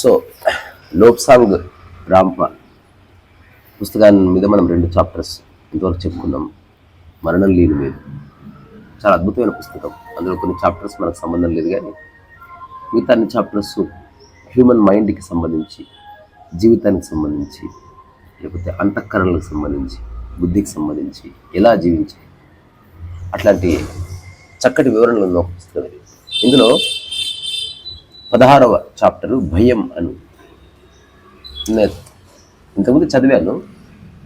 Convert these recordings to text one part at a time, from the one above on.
So Lopsang రాంప పుస్తకాన్ని మీద మనం రెండు చాప్టర్స్ ఇంతవరకు చెప్పుకున్నాం. మరణం లేని మీద చాలా అద్భుతమైన పుస్తకం. అందులో కొన్ని చాప్టర్స్ మనకు సంబంధం లేదు కానీ మిగతా అన్ని చాప్టర్స్ హ్యూమన్ మైండ్కి సంబంధించి జీవితానికి సంబంధించి లేకపోతే అంతఃకరణలకు సంబంధించి బుద్ధికి సంబంధించి ఎలా జీవించాలి అట్లాంటి చక్కటి వివరణలు ఉన్న ఒక పుస్తకం. ఇందులో పదహారవ చాప్టరు భయం అని. నేను ఇంతకుముందు చదివాను.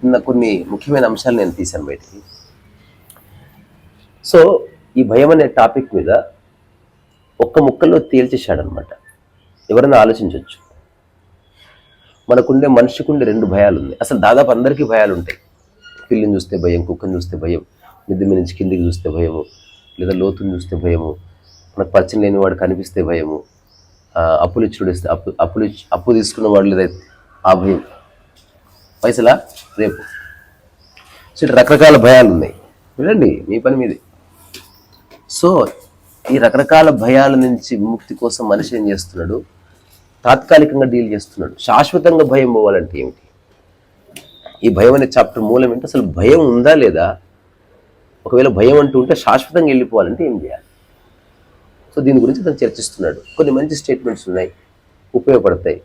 నిన్న కొన్ని ముఖ్యమైన అంశాలు నేను తీశాను బయటికి. సో ఈ భయం అనే టాపిక్ మీద ఒక్క ముక్కల్లో తేల్చేశాడనమాట. ఎవరైనా ఆలోచించవచ్చు మనకుండే మనిషికుండే రెండు భయాలు ఉన్నాయి అసలు దాదాపు అందరికీ భయాలు ఉంటాయి పిల్లిని చూస్తే భయం కుక్కని చూస్తే భయం నిద్ర మీద నుంచి కిందికి చూస్తే భయము లేదా లోతుని చూస్తే భయము మనకు పరిచయం లేని వాడు కనిపిస్తే భయము అప్పులు ఇచ్చుడు అప్పు అప్పులు ఇచ్చి అప్పు తీసుకున్న వాళ్ళు లేదా ఆ భయం. పైసలా? రేపు. సో ఇటు రకరకాల భయాలు ఉన్నాయి. వినండి మీ పని మీది. సో ఈ రకరకాల భయాల నుంచి విముక్తి కోసం మనిషి ఏం చేస్తున్నాడు? తాత్కాలికంగా డీల్ చేస్తున్నాడు. శాశ్వతంగా భయం పోవాలంటే ఏమిటి? ఈ భయం అనే చాప్టర్ మూలం ఏంటి? అసలు భయం ఉందా లేదా? ఒకవేళ భయం అంటూ ఉంటే శాశ్వతంగా వెళ్ళిపోవాలంటే ఏం చేయాలి? సో దీని గురించి అతను చర్చిస్తున్నాడు. కొన్ని మంచి స్టేట్మెంట్స్ ఉన్నాయి. ఉపయోగపడతాయి.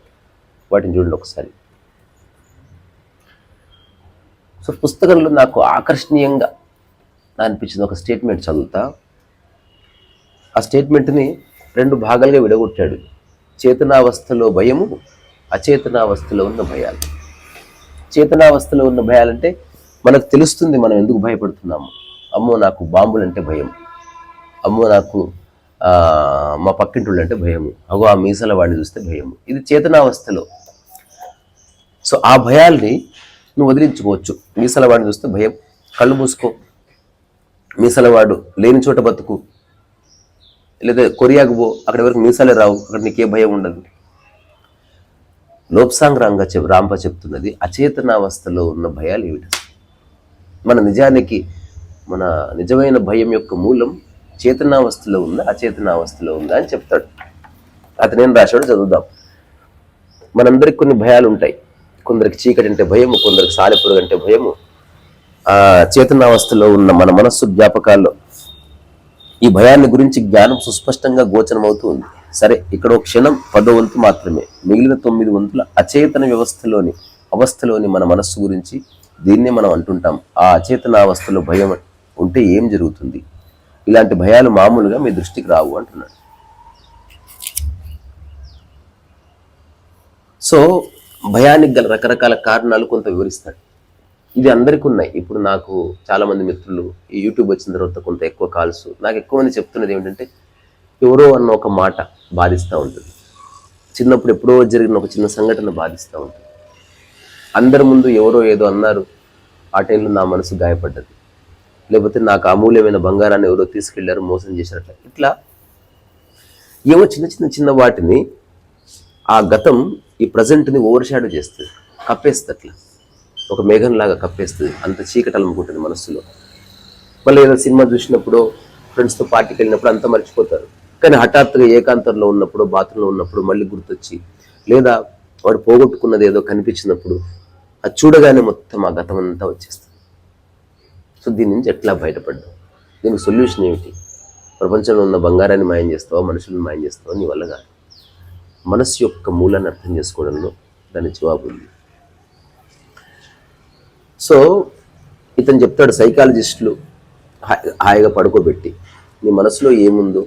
వాటిని చూడండి ఒకసారి. సో పుస్తకంలో నాకు ఆకర్షణీయంగా అనిపించింది ఒక స్టేట్మెంట్ చదువుతా. ఆ స్టేట్మెంట్ని రెండు భాగాలుగా విడగొట్టాడు. చేతనావస్థలో భయము అచేతనావస్థలో ఉన్న భయాలు. చేతనావస్థలో ఉన్న భయాలంటే మనకు తెలుస్తుంది మనం ఎందుకు భయపడుతున్నాము. అమ్మో నాకు బాంబులంటే భయం. అమ్మో నాకు మా పక్కింటి అంటే భయము. అగో ఆ మీసాల వాడిని చూస్తే భయము. ఇది చేతనావస్థలో. సో ఆ భయాల్ని నువ్వు వదిలించుకోవచ్చు. మీసాల వాడిని చూస్తే భయం. కళ్ళు మూసుకో. మీసలవాడు లేని చోట బతుకు. లేదా కొరియాకు పో. అక్కడ వరకు మీసాలే రావు. అక్కడ నీకే భయం ఉండదు. లోప్సాంగ్ రాంగా చెప్ రాంప చెప్తున్నది అచేతనావస్థలో ఉన్న భయాలు ఏమిటి? మన నిజానికి మన నిజమైన భయం యొక్క మూలం చేతనావస్థలో ఉందా అచేతనావస్థలో ఉందా అని చెప్తాడు. అతనేం రాశాడు చదువుదాం. మనందరికి కొన్ని భయాలు ఉంటాయి కొందరికి చీకటి అంటే భయము కొందరికి సాలెపురుగు అంటే భయము. ఆ చేతనావస్థలో ఉన్న మన మనస్సు జ్ఞాపకాల్లో ఈ భయాన్ని గురించి జ్ఞానం సుస్పష్టంగా గోచరమవుతూ ఉంది. సరే ఇక్కడ ఒక క్షణం పదో వంతు మాత్రమే. మిగిలిన తొమ్మిది వంతుల అచేతన వ్యవస్థలోని అవస్థలోని మన మనస్సు గురించి దీన్నే మనం అంటుంటాం. ఆ అచేతన అవస్థలో భయం ఉంటే ఏం జరుగుతుంది? ఇలాంటి భయాలు మామూలుగా మీ దృష్టికి రావు అంటున్నాడు. సో భయానికి గల రకరకాల కారణాలు కొంత వివరిస్తాడు. ఇది అందరికీ ఉన్నాయి. ఇప్పుడు నాకు చాలామంది మిత్రులు ఈ యూట్యూబ్ వచ్చిన తర్వాత కొంత ఎక్కువ కాల్స్ నాకు ఎక్కువ మంది చెప్తున్నది ఏమిటంటే ఎవరో అన్న ఒక మాట బాధిస్తూ ఉంటుంది. చిన్నప్పుడు ఎప్పుడో జరిగిన ఒక చిన్న సంఘటన బాధిస్తూ ఉంటుంది. అందరి ముందు ఎవరో ఏదో అన్నారు ఆ టైంలో నా మనసు గాయపడ్డది. లేకపోతే నాకు అమూల్యమైన బంగారాన్ని ఎవరో తీసుకెళ్ళారు మోసం చేశారు ఇట్లా ఏవో చిన్న చిన్న చిన్న వాటిని ఆ గతం ఈ ప్రజెంట్ని ఓవర్ షాడో చేస్తుంది కప్పేస్తుంది అట్లా ఒక మేఘంలాగా కప్పేస్తుంది అంత చీకటలుముకుంటుంది మనస్సులో. మళ్ళీ ఏదో సినిమా చూసినప్పుడు ఫ్రెండ్స్తో పార్టీకి వెళ్ళినప్పుడు అంతా మర్చిపోతారు. కానీ హఠాత్తుగా ఏకాంతంలో ఉన్నప్పుడు బాత్రూంలో ఉన్నప్పుడు మళ్ళీ గుర్తొచ్చి లేదా వాడు పోగొట్టుకున్నది ఏదో కనిపించినప్పుడు అది చూడగానే మొత్తం ఆ గతం అంతా వచ్చేస్తుంది. సో దీని నుంచి ఎట్లా బయటపడ్డావు? దీనికి సొల్యూషన్ ఏమిటి? ప్రపంచంలో ఉన్న బంగారాన్ని మాయం చేస్తావా? మనుషులను మాయం చేస్తావా? నీ వల్ల కాదు. మనస్సు యొక్క మూలాన్ని అర్థం చేసుకోవడంలో దాని జవాబు ఉంది. సో ఇతను చెప్తాడు సైకాలజిస్టులు హా- హాయిగా పడుకోబెట్టి నీ మనసులో ఏముందో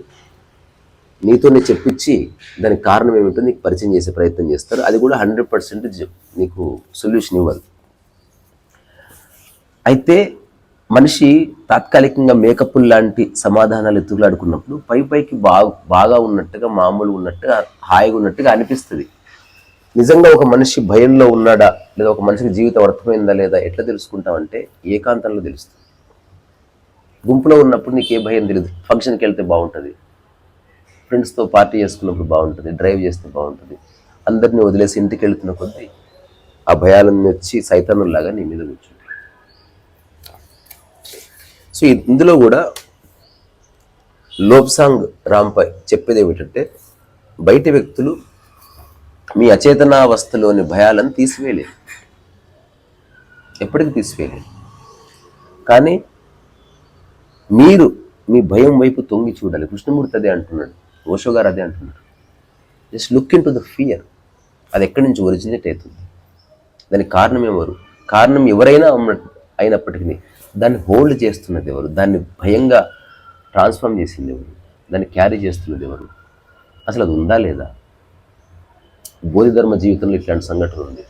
నీతోనే చెప్పించి దానికి కారణం ఏమిటో నీకు పరిచయం చేసే ప్రయత్నం చేస్తారు. అది కూడా హండ్రెడ్ పర్సెంట్ నీకు సొల్యూషన్ ఇవ్వదు. అయితే మనిషి తాత్కాలికంగా మేకప్ లాంటి సమాధానాలు ఎత్తులాడుకున్నప్పుడు పై పైకి బాగా బాగా ఉన్నట్టుగా మామూలు ఉన్నట్టుగా హాయిగా ఉన్నట్టుగా అనిపిస్తుంది. నిజంగా ఒక మనిషి భయంలో ఉన్నాడా? లేదా ఒక మనిషికి జీవితం అర్థమైందా లేదా? ఎట్లా తెలుసుకుంటామంటే ఏకాంతంలో తెలుస్తుంది. గుంపులో ఉన్నప్పుడు నీకు ఏ భయం తెలియదు ఫంక్షన్కి వెళ్తే బాగుంటుంది. ఫ్రెండ్స్తో పార్టీ చేసుకున్నప్పుడు బాగుంటుంది. డ్రైవ్ చేస్తే బాగుంటుంది. అందరినీ వదిలేసి ఇంటికి వెళ్తున్న కొద్దీ ఆ భయాలన్నీ వచ్చి సైతానుల్లాగా నీ మీద కూర్చుంది సో ఇందులో కూడా లోబ్సాంగ్ రాంపై చెప్పేది ఏమిటంటే బయట వ్యక్తులు మీ అచేతనావస్థలోని భయాలను తీసివేయలేదు ఎప్పటికీ తీసివేయలేదు కానీ మీరు మీ భయం వైపు తొంగి చూడాలి. కృష్ణమూర్తి అదే అంటున్నాడు ఓషో గారు అదే అంటున్నాడు just look into the fear. అది ఎక్కడి నుంచి ఒరిజినేట్ అవుతుంది? దానికి కారణం ఎవరు? కారణం ఎవరైనా అయినప్పటికీ దాన్ని హోల్డ్ చేస్తున్నది ఎవరు? దాన్ని భయంగా ట్రాన్స్ఫార్మ్ చేసింది ఎవరు? దాన్ని క్యారీ చేస్తున్నది ఎవరు? అసలు అది ఉందా లేదా? బోధిధర్మ జీవితంలో ఇట్లాంటి సంఘటన ఉంది.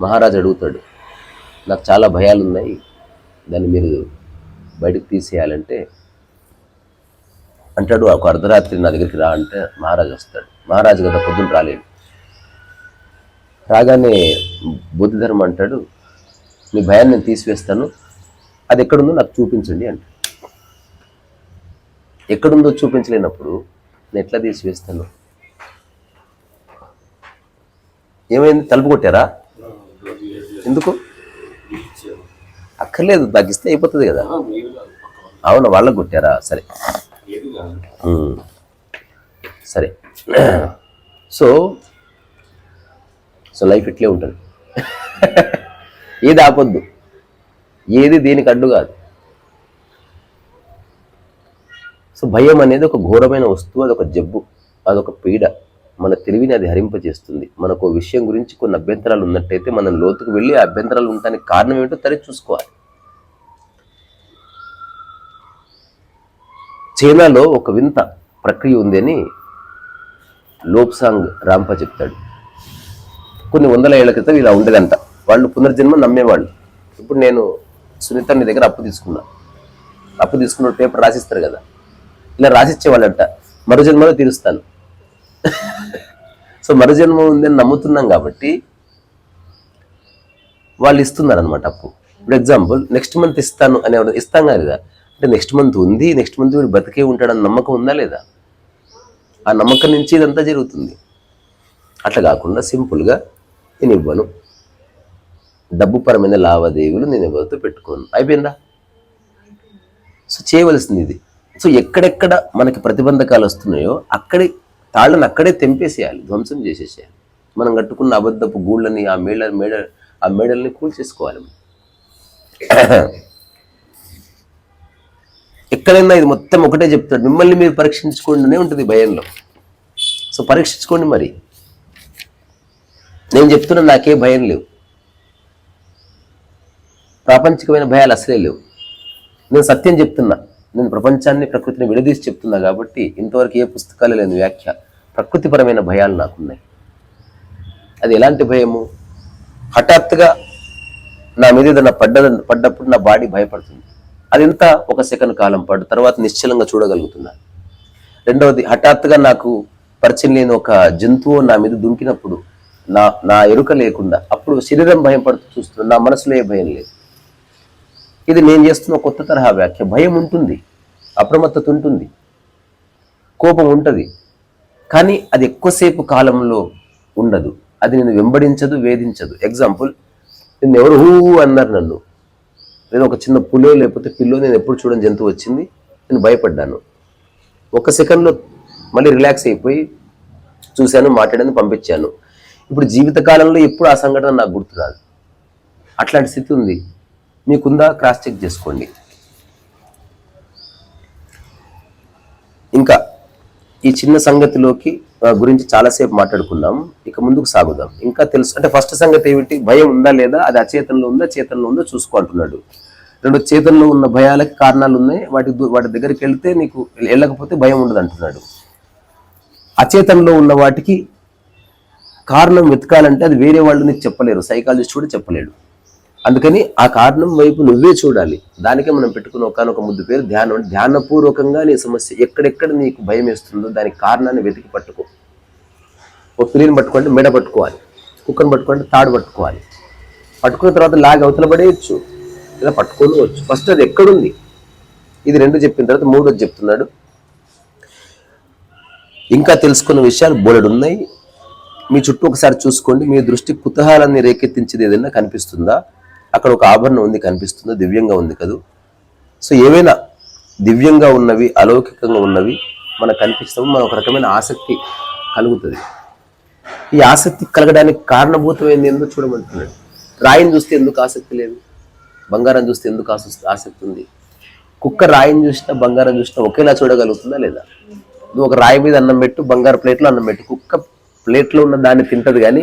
మహారాజు అడుగుతాడు నాకు చాలా భయాలు ఉన్నాయి దాన్ని మీరు బయటకు తీసేయాలంటే అంటాడు. ఒక అర్ధరాత్రి నా దగ్గరికి రా అంటే మహారాజు వస్తాడు. మహారాజు గత పొద్దున్న రాలేదు రాగానే బుద్ధిధర్మ అంటాడు మీ భయాన్ని నేను తీసివేస్తాను అది ఎక్కడుందో నాకు చూపించండి అంట. ఎక్కడుందో చూపించలేనప్పుడు నేను ఎట్లా తీసివేస్తాను? ఏమైంది? తలుపు కొట్టారా? ఎందుకు? అక్కర్లేదు తగ్గిస్తే అయిపోతుంది కదా. అవును వాళ్ళకు కొట్టారా? సరే. సరే. సో సో లైఫ్ ఇట్లే ఉంటుంది. ఏది ఆపొద్దు. ఏది దేనికి అడ్డు కాదు. సో భయం అనేది ఒక ఘోరమైన వస్తువు అదొక జబ్బు అదొక పీడ. మన తెలివిని అది హరింపజేస్తుంది. మనకు విషయం గురించి కొన్ని అభ్యంతరాలు ఉన్నట్టయితే మనం లోతుకు వెళ్ళి ఆ అభ్యంతరాలు ఉండడానికి కారణం ఏంటో తరి చూసుకోవాలి. చైనాలో ఒక వింత ప్రక్రియ ఉంది అని లోప్సాంగ్ రాంప చెప్తాడు. కొన్ని వందల ఏళ్ళ క్రితం ఇలా ఉండేదంట. వాళ్ళు పునర్జన్మ నమ్మేవాళ్ళు. ఇప్పుడు నేను సునీత నీ దగ్గర అప్పు తీసుకున్నా. అప్పు తీసుకున్న పేపర్ రాసిస్తారు కదా. ఇలా రాసిచ్చేవాళ్ళంట. మరో జన్మలో తీరుస్తాను. సో మరో జన్మ ఉందని నమ్ముతున్నాం కాబట్టి వాళ్ళు ఇస్తున్నారు అనమాట అప్పు. ఇప్పుడు ఎగ్జాంపుల్ నెక్స్ట్ మంత్ ఇస్తాను అనే ఇస్తాం కదా అంటే నెక్స్ట్ మంత్ ఉంది నెక్స్ట్ మంత్ వీడు బతికే ఉంటాడన్న నమ్మకం ఉందా లేదా? ఆ నమ్మకం నుంచి ఇదంతా జరుగుతుంది. అట్లా కాకుండా సింపుల్గా నేను ఇవ్వను. డబ్బు పరమైన లావాదేవీలు నేను ఎవరితో పెట్టుకోను. అయిపోయిందా? సో చేయవలసింది ఇది. సో ఎక్కడెక్కడ మనకి ప్రతిబంధకాలు వస్తున్నాయో అక్కడే తాళ్ళని అక్కడే తెంపేసేయాలి ధ్వంసం చేసేసేయాలి. మనం కట్టుకున్న అబద్ధపు గూళ్ళని ఆ మేడ మేడ ఆ మేడల్ని కూల్చేసుకోవాలి ఎక్కడైనా ఇది మొత్తం ఒకటే చెప్తాడు మిమ్మల్ని మీరు పరీక్షించుకోండినే ఉంటుంది భయంలో. సో పరీక్షించుకోండి మరి. నేను చెప్తున్నా నాకే భయం లేవు. ప్రాపంచికమైన భయాలు అసలే లేవు. నేను సత్యం చెప్తున్నా. నేను ప్రపంచాన్ని ప్రకృతిని విడదీసి చెప్తున్నా కాబట్టి ఇంతవరకు ఏ పుస్తకాలు లేని వ్యాఖ్య ప్రకృతిపరమైన భయాలు నాకున్నాయి. అది ఎలాంటి భయము? హఠాత్తుగా నా మీద ఏదైనా పడ్డద పడ్డప్పుడు నా బాడీ భయపడుతుంది. అది ఎంత? ఒక సెకండ్ కాలం పడ్డ తర్వాత నిశ్చలంగా చూడగలుగుతున్నా. రెండవది హఠాత్తుగా నాకు పరిచయం లేని ఒక జంతువు నా మీద దుంకినప్పుడు నా నా ఎరుక లేకుండా అప్పుడు శరీరం భయం పడుతూ చూస్తున్నాను నా మనసులో ఏ భయం లేదు. ఇది నేను చేస్తున్న కొత్త తరహా వ్యాఖ్య. భయం ఉంటుంది అప్రమత్తత ఉంటుంది కోపం ఉంటుంది కానీ అది ఎక్కువసేపు కాలంలో ఉండదు. అది నేను వెంబడించదు వేధించదు. ఎగ్జాంపుల్ నేను ఎవరు హూ అన్నారు నన్ను. నేను ఒక చిన్న పులో లేకపోతే పిల్లో నేను ఎప్పుడు చూడని జంతువు వచ్చింది నేను భయపడ్డాను. ఒక సెకండ్లో మళ్ళీ రిలాక్స్ అయిపోయి చూశాను మాట్లాడాను పంపించాను. ఇప్పుడు జీవితకాలంలో ఎప్పుడు ఆ సంఘటన నాకు గుర్తురాదు అట్లాంటి స్థితి ఉంది. మీకుందా? క్రాస్ చెక్ చేసుకోండి. ఇంకా ఈ చిన్న సంగతిలోకి గురించి చాలాసేపు మాట్లాడుకున్నాం. ఇక ముందుకు సాగుదాం. ఇంకా తెలుసు అంటే ఫస్ట్ సంగతి ఏమిటి? భయం ఉందా లేదా? అది అచేతనలో ఉందా? చేతనలో ఉందో? చూసుకో అంటున్నాడు. రెండు చేతల్లో ఉన్న భయాలకి కారణాలు ఉన్నాయి. వాటి వాటి దగ్గరికి వెళ్తే నీకు వెళ్ళకపోతే భయం ఉండదు అంటున్నాడు. అచేతనలో ఉన్న వాటికి కారణం వెతకాలంటే అది వేరే వాళ్ళు నీకు చెప్పలేరు. సైకాలజిస్ట్ కూడా చెప్పలేడు. అందుకని ఆ కారణం వైపు నువ్వే చూడాలి. దానికే మనం పెట్టుకున్న ఒకనొక ముద్దు పేరు ధ్యానం ధ్యానపూర్వకంగా నీ సమస్య ఎక్కడెక్కడ నీకు భయం వేస్తుందో దానికి కారణాన్ని వెతికి పట్టుకో. ఒక పిల్లిని పట్టుకుంటే మెడ పట్టుకోవాలి. కుక్కను పట్టుకుంటే తాడు పట్టుకోవాలి. పట్టుకున్న తర్వాత లాగి అవతల పడేయచ్చు. ఇలా పట్టుకోవచ్చు ఫస్ట్ అది ఎక్కడుంది? ఇది రెండు చెప్పిన తర్వాత మూడోది చెప్తున్నాడు. ఇంకా తెలుసుకున్న విషయాలు బోలెడు ఉన్నాయి మీ చుట్టూ ఒకసారి చూసుకోండి. మీ దృష్టి కుతూహలాన్ని రేకెత్తించేది ఏదైనా కనిపిస్తుందా? అక్కడ ఒక ఆభరణం ఉంది కనిపిస్తుందో దివ్యంగా ఉంది కదూ? సో ఏవైనా దివ్యంగా ఉన్నవి అలౌకికంగా ఉన్నవి మనకు కనిపిస్తాము మన ఒక రకమైన ఆసక్తి కలుగుతుంది. ఈ ఆసక్తి కలగడానికి కారణభూతమైంది ఎందుకు చూడమంటున్నాడు? రాయిని చూస్తే ఎందుకు ఆసక్తి లేదు? బంగారం చూస్తే ఎందుకు ఆసక్తి ఆసక్తి ఉంది? కుక్క రాయిని చూసినా బంగారం చూసినా ఒకేలా చూడగలుగుతుందా లేదా? నువ్వు ఒక రాయి మీద అన్నం పెట్టు బంగారు ప్లేట్లో అన్నం పెట్టు. కుక్క ప్లేట్లో ఉన్న దాన్ని తింటది కానీ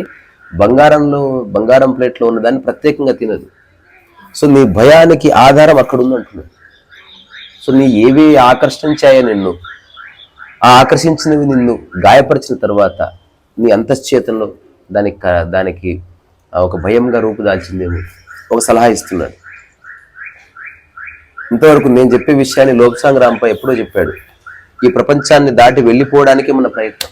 బంగారంలో బంగారం ప్లేట్లో ఉన్న దాన్ని ప్రత్యేకంగా తినదు. సో నీ భయానికి ఆధారం అక్కడ ఉందంటున్నాడు సో నీ ఏవి ఆకర్షించాయో నిన్ను ఆ ఆకర్షించినవి నిన్ను గాయపరిచిన తర్వాత నీ అంతశ్చేతంలో దానికి దానికి ఒక భయంగా రూపుదాల్చిందేమో ఒక సలహా ఇస్తున్నాడు. ఇంతవరకు నేను చెప్పే విషయాన్ని లోక్సాంగ్ రాంపై ఎప్పుడో చెప్పాడు. ఈ ప్రపంచాన్ని దాటి వెళ్ళిపోవడానికే మన ప్రయత్నం.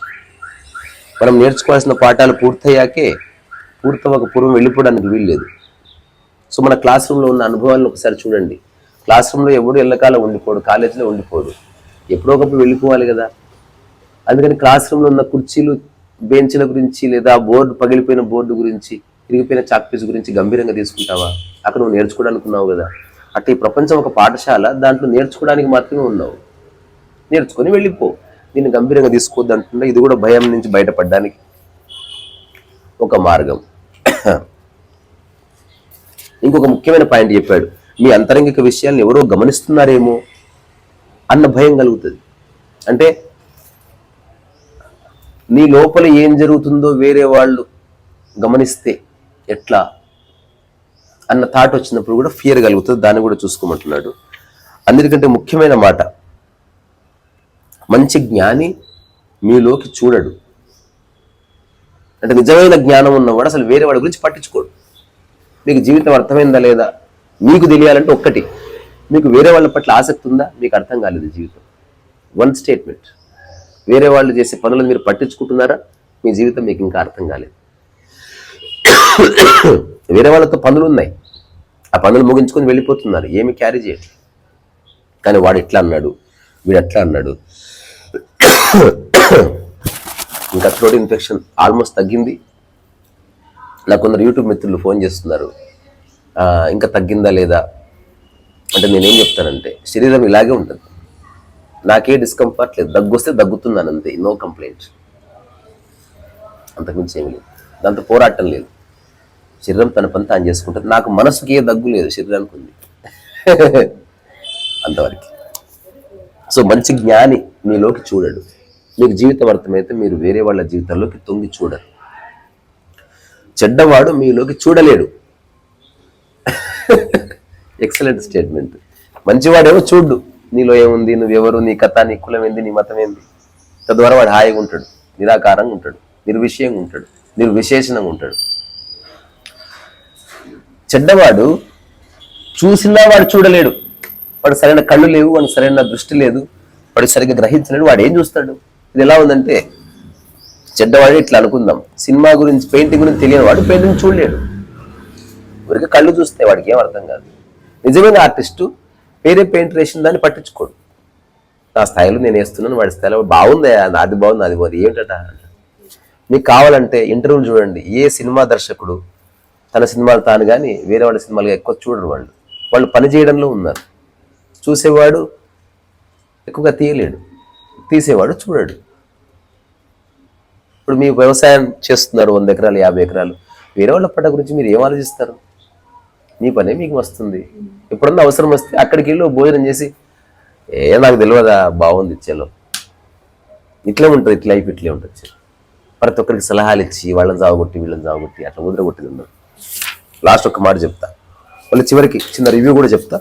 మనం నేర్చుకోవాల్సిన పాఠాలు పూర్తయ్యాకే పూర్తవక పూర్వం వెళ్ళిపోవడానికి వీల్లేదు. సో మన క్లాస్ రూమ్లో ఉన్న అనుభవాలను ఒకసారి చూడండి. క్లాస్ రూమ్లో ఎవడు ఎల్లకాలం ఉండిపోడు కాలేజీలో ఉండిపోడు. ఎప్పుడో ఒకప్పుడు వెళ్ళిపోవాలి కదా. అందుకని క్లాస్ రూమ్లో ఉన్న కుర్చీలు బెంచ్ల గురించి లేదా బోర్డు పగిలిపోయిన బోర్డు గురించి ఇరిగిపోయిన చాక్పీస్ గురించి గంభీరంగా తీసుకుంటావా? అక్కడ నువ్వు నేర్చుకోవడానికి ఉన్నావు కదా. అట్లా ఈ ప్రపంచం ఒక పాఠశాల దాంట్లో నేర్చుకోవడానికి మాత్రమే ఉన్నావు. నేర్చుకొని వెళ్ళిపో. దీన్ని గంభీరంగా తీసుకోవద్దు అంటుండే ఇది కూడా భయం నుంచి బయటపడడానికి ఒక మార్గం. ఇంకొక ముఖ్యమైన పాయింట్ చెప్పాడు. మీ అంతరంగిక విషయాలను ఎవరో గమనిస్తున్నారేమో అన్న భయం కలుగుతుంది. అంటే నీ లోపల ఏం జరుగుతుందో వేరే వాళ్ళు గమనిస్తే ఎట్లా అన్న థాట్ వచ్చినప్పుడు కూడా ఫియర్ కలుగుతుంది. దాన్ని కూడా చూసుకోమంటున్నాడు. అందుకంటే ముఖ్యమైన మాట మంచి జ్ఞాని మీలోకి చూడడు. అంటే నిజమైన జ్ఞానం ఉన్నవాడు అసలు వేరే వాడి గురించి పట్టించుకోడు. మీకు జీవితం అర్థమైందా లేదా? మీకు తెలియాలంటే ఒక్కటి. మీకు వేరే వాళ్ళ పట్ల ఆసక్తి ఉందా? మీకు అర్థం కాలేదు జీవితం. వన్ స్టేట్మెంట్ వేరే వాళ్ళు చేసే పనులను మీరు పట్టించుకుంటున్నారా? మీ జీవితం మీకు ఇంకా అర్థం కాలేదు. వేరే వాళ్ళతో పనులు ఉన్నాయి. ఆ పనులు ముగించుకొని వెళ్ళిపోతున్నారు. ఏమి క్యారీ చేయట్లేదు కానీ వాడు ఇట్లా అన్నాడు? వీడు ఎట్లా అన్నాడు? ఇంకా థ్రోట్ ఇన్ఫెక్షన్ ఆల్మోస్ట్ తగ్గింది. నాకు కొందరు యూట్యూబ్ మిత్రులు ఫోన్ చేస్తున్నారు. ఇంకా తగ్గిందా లేదా? అంటే నేనేం చెప్తానంటే శరీరం ఇలాగే ఉంటుంది. నాకే డిస్కంఫర్ట్ లేదు. దగ్గు వస్తే దగ్గుతున్నాను అంతే నో కంప్లైంట్ అంతకుమించి ఏమి లేదు. దాంతో పోరాటం లేదు. శరీరం తన పని తాను చేసుకుంటుంది. నాకు మనసుకి ఏ దగ్గు లేదు. శరీరానికి ఉంది. అంతవరకు. సో మంచి జ్ఞాని మీలోకి చూడడు. మీకు జీవితం అర్థమైతే మీరు వేరే వాళ్ళ జీవితంలోకి తొంగి చూడరు. చెడ్డవాడు మీలోకి చూడలేడు. ఎక్సలెంట్ స్టేట్మెంట్ మంచివాడేమో చూడు నీలో ఏముంది? నువ్వెవరు? నీ కథ నీ కులం ఏంది నీ మతం ఏంది తద్వారా వాడు హాయిగా ఉంటాడు. నిరాకారంగా ఉంటాడు. నిర్విషయంగా ఉంటాడు. నిర్విశేషణంగా ఉంటాడు. చెడ్డవాడు చూసినా వాడు చూడలేడు. వాడు సరైన కళ్ళు లేవు వాడికి సరైన దృష్టి లేదు. వాడు సరిగ్గా గ్రహించలేడు. వాడు ఏం చూస్తాడు? ఇది ఎలా ఉందంటే చెడ్డవాడు ఇట్లా అనుకుందాం. సినిమా గురించి పెయింటింగ్ గురించి తెలియని వాడు పెయింటింగ్ చూడలేడు. ఊరికి కళ్ళు చూస్తే వాడికి ఏం అర్థం కాదు. నిజమైన ఆర్టిస్టు వేరే పెయింట్ వేసిన దాన్ని పట్టించుకోడు. నా స్థాయిలో నేను వేస్తున్నాను వాడి స్థాయిలో బాగుంది అది బాగుంది అది బాగుంది. ఏమిటట మీకు కావాలంటే ఇంటర్వ్యూలు చూడండి. ఏ సినిమా దర్శకుడు తన సినిమాలు తాను కానీ వేరే వాళ్ళ సినిమాలు ఎక్కువ చూడరు వాళ్ళు. వాళ్ళు పని చేయడంలో ఉన్నారు. చూసేవాడు ఎక్కువగా తీయలేడు. తీసేవాడు చూడడు. ఇప్పుడు మీ వ్యవసాయం చేస్తున్నారు వంద ఎకరాలు యాభై ఎకరాలు. వేరే వాళ్ళ పంట గురించి మీరు ఏం ఆలోచిస్తారు? మీ పనే మీకు వస్తుంది. ఎప్పుడన్నా అవసరం వస్తే అక్కడికి వెళ్ళి భోజనం చేసి ఏ నాకు తెలియదా బాగుంది చెలో. ఇట్లే ఉంటుంది ఇట్లా లైఫ్ ఇట్లే ఉంటుంది ప్రతి ఒక్కరికి సలహాలు ఇచ్చి వాళ్ళని జావగొట్టి వీళ్ళని జావగొట్టి అట్లా వదిలగొట్టి ఉండదు లాస్ట్ ఒక్క మాట చెప్తా. మళ్ళీ చివరికి చిన్న రివ్యూ కూడా చెప్తా.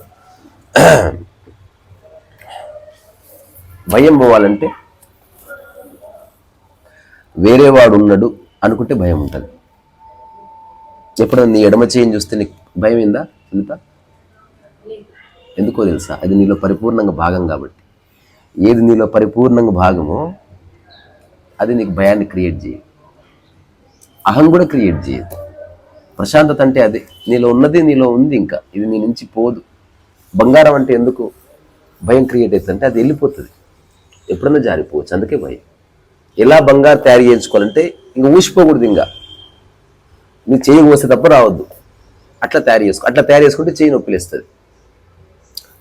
భయం పోవాలంటే వేరే వాడు ఉన్నాడు అనుకుంటే భయం ఉంటుంది. ఎప్పుడైనా నీ ఎడమ చేయని చూస్తే నీకు భయం ఏందా సునీత? ఎందుకో తెలుసా? అది నీలో పరిపూర్ణంగా భాగం కాబట్టి. ఏది నీలో పరిపూర్ణంగా భాగమో అది నీకు భయాన్ని క్రియేట్ చేయదు. అహం కూడా క్రియేట్ చేయదు. ప్రశాంతత అంటే అదే. నీలో ఉన్నది నీలో ఉంది ఇంకా. ఇది నీ నుంచి పోదు. బంగారం అంటే ఎందుకు భయం క్రియేట్ అవుతుంది అంటే అది వెళ్ళిపోతుంది. ఎప్పుడన్నా జారిపోవచ్చు. అందుకే భయం. ఎలా బంగారు తయారు చేయించుకోవాలంటే ఇంక ఊసిపోకూడదు ఇంకా మీ చేయి కోస్తే తప్ప రావద్దు. అట్లా తయారు చేసుకో అట్లా తయారు చేసుకుంటే చేయి నొప్పిలేస్తుంది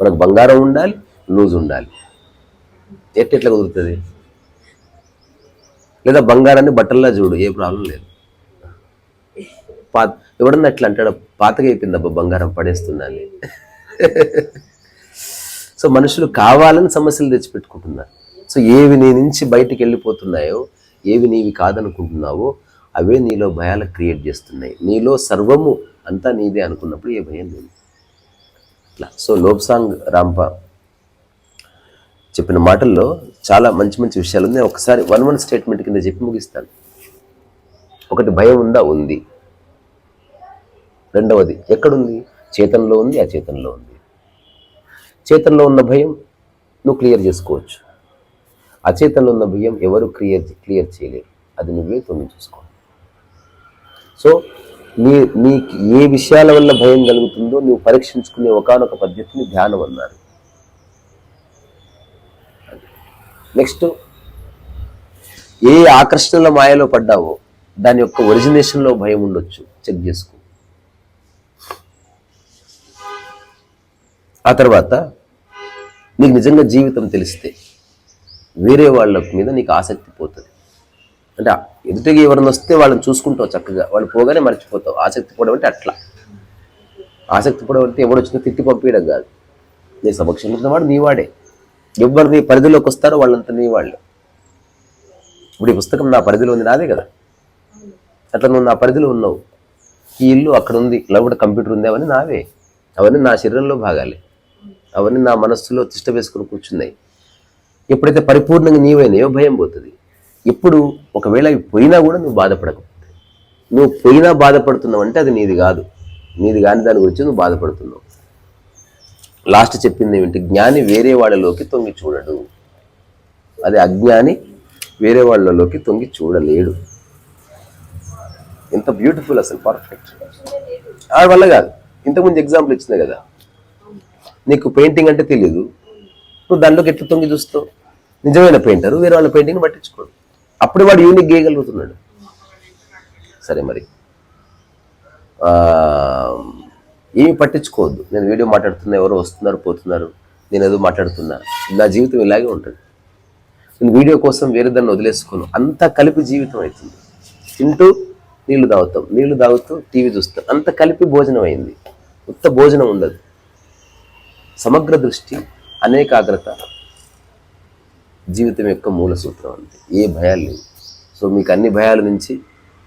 మనకు బంగారం ఉండాలి లూజ్ ఉండాలి. ఎట్టెట్లా కుదురుతుంది? లేదా బంగారాన్ని బట్టల్లా చూడు ఏ ప్రాబ్లం లేదు. పా ఎవడన్నా అట్లా అంటాడు పాతగా అయిపోయింది అబ్బా బంగారం పడేస్తున్నాను సో మనుషులు కావాలని సమస్యలు తెచ్చిపెట్టుకుంటున్నారు. సో ఏవి నీ నుంచి బయటికి వెళ్ళిపోతున్నాయో ఏవి నీవి కాదనుకుంటున్నావో అవే నీలో భయాలు క్రియేట్ చేస్తున్నాయి. నీలో సర్వము అంతా నీదే అనుకున్నప్పుడు ఏ భయం లేదు. ఇట్లా. సో లోబ్సాంగ్ రాంప చెప్పిన మాటల్లో చాలా మంచి మంచి విషయాలు ఉన్నాయి. ఒకసారి వన్ వన్ స్టేట్మెంట్ కింద చెప్పి ముగిస్తాను. ఒకటి భయం ఉందా? ఉంది. రెండవది ఎక్కడుంది? చేతనలో ఉంది అచేతనలో ఉంది. చేతనలో ఉన్న భయం నువ్వు క్లియర్ చేసుకోవచ్చు. అచేతనలో ఉన్న భయం ఎవరు క్లియర్ క్లియర్ చేయలేరు అది నువ్వే తొమ్మిది చూసుకో. సో నీ నీకు ఏ విషయాల వల్ల భయం కలుగుతుందో నువ్వు పరీక్షించుకునే ఒకనొక పద్ధతిని ధ్యానం అన్నారు. నెక్స్ట్ ఏ ఆకర్షణల మాయలో పడ్డావో దాని యొక్క ఒరిజినేషన్లో భయం ఉండొచ్చు. చెక్ చేసుకో. ఆ తర్వాత నీకు నిజంగా జీవితం తెలిస్తే వేరే వాళ్ళ మీద నీకు ఆసక్తి పోతుంది. అంటే ఎదుటికి ఎవరిని వస్తే వాళ్ళని చూసుకుంటావు చక్కగా. వాళ్ళు పోగానే మర్చిపోతావు. ఆసక్తి పోవడం అంటే అట్లా. ఆసక్తి పోవడం అంటే ఎవడు వచ్చినా తిట్టి పంపించడం కాదు. నీ సమక్షంలో ఉన్నవాడు నీవాడే. ఎవరు నీ పరిధిలోకి వస్తారో వాళ్ళంతా నీవాళ్ళే. ఇప్పుడు ఈ పుస్తకం నా పరిధిలో ఉంది నాదే కదా. అట్లా నువ్వు నా పరిధిలో ఉన్నావు. ఈ ఇల్లు అక్కడ ఉంది లోపల కంప్యూటర్ ఉంది. అవన్నీ నావే. అవన్నీ నా శరీరంలో భాగాలే. అవన్నీ నా మనస్సులో తిష్ట వేసుకుని కూర్చున్నాయి. ఎప్పుడైతే పరిపూర్ణంగా నీవైనాయో భయం పోతుంది. ఇప్పుడు ఒకవేళ అవి పోయినా కూడా నువ్వు బాధపడకు. నువ్వు పోయినా బాధపడుతున్నావు అంటే అది నీది కాదు. నీది కాని దాని గురించి నువ్వు బాధపడుతున్నావు. లాస్ట్ చెప్పింది ఏమిటి? జ్ఞాని వేరే వాళ్ళలోకి తొంగి చూడడు. అది అజ్ఞాని వేరే వాళ్ళలోకి తొంగి చూడలేడు. ఎంత బ్యూటిఫుల్ అసలు పర్ఫెక్ట్ ఆ వల్ల కాదు. ఇంతకుముందు ఎగ్జాంపుల్ ఇచ్చింది కదా. నీకు పెయింటింగ్ అంటే తెలియదు నువ్వు దానిలోకి ఎట్లా తొంగి చూస్తావు నిజమైన పెయింటర్ వేరే వాళ్ళ పెయింటింగ్ పట్టించుకోడు. అప్పుడు వాడు యూనిక్ గీయగలుగుతున్నాడు సరే మరి. ఏమి పట్టించుకోవద్దు. నేను వీడియో మాట్లాడుతున్నా ఎవరో వస్తున్నారు పోతున్నారు నేను ఏదో మాట్లాడుతున్నా. నా జీవితం ఇలాగే ఉంటుంది. నేను వీడియో కోసం వేరే దాన్ని వదిలేసుకోను. అంతా కలిపి జీవితం అవుతుంది తింటూ నీళ్ళు తాగుతాం. నీళ్ళు తాగుతూ టీవీ చూస్తాం. అంత కలిపి భోజనం అయింది. ఉత్త భోజనం ఉండదు. సమగ్ర దృష్టి అనేకాగ్రత. జీవితం యొక్క మూల సూత్రం అంతే. ఏ భయాలు లేవు. సో మీకు అన్ని భయాల నుంచి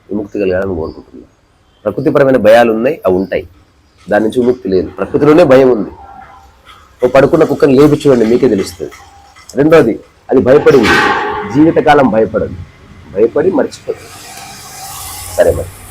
విముక్తి కలగాలని కోరుకుంటున్నాను. ప్రకృతిపరమైన భయాలు ఉన్నాయి అవి ఉంటాయి. దాని నుంచి విముక్తి లేదు. ప్రకృతిలోనే భయం ఉంది. ఓ పడుకున్న కుక్కని లేపి చూడండి మీకే తెలుస్తుంది. రెండోది అది భయపడింది. జీవితకాలం భయపడదు. భయపడి మర్చిపోతుంది. సరే మరి.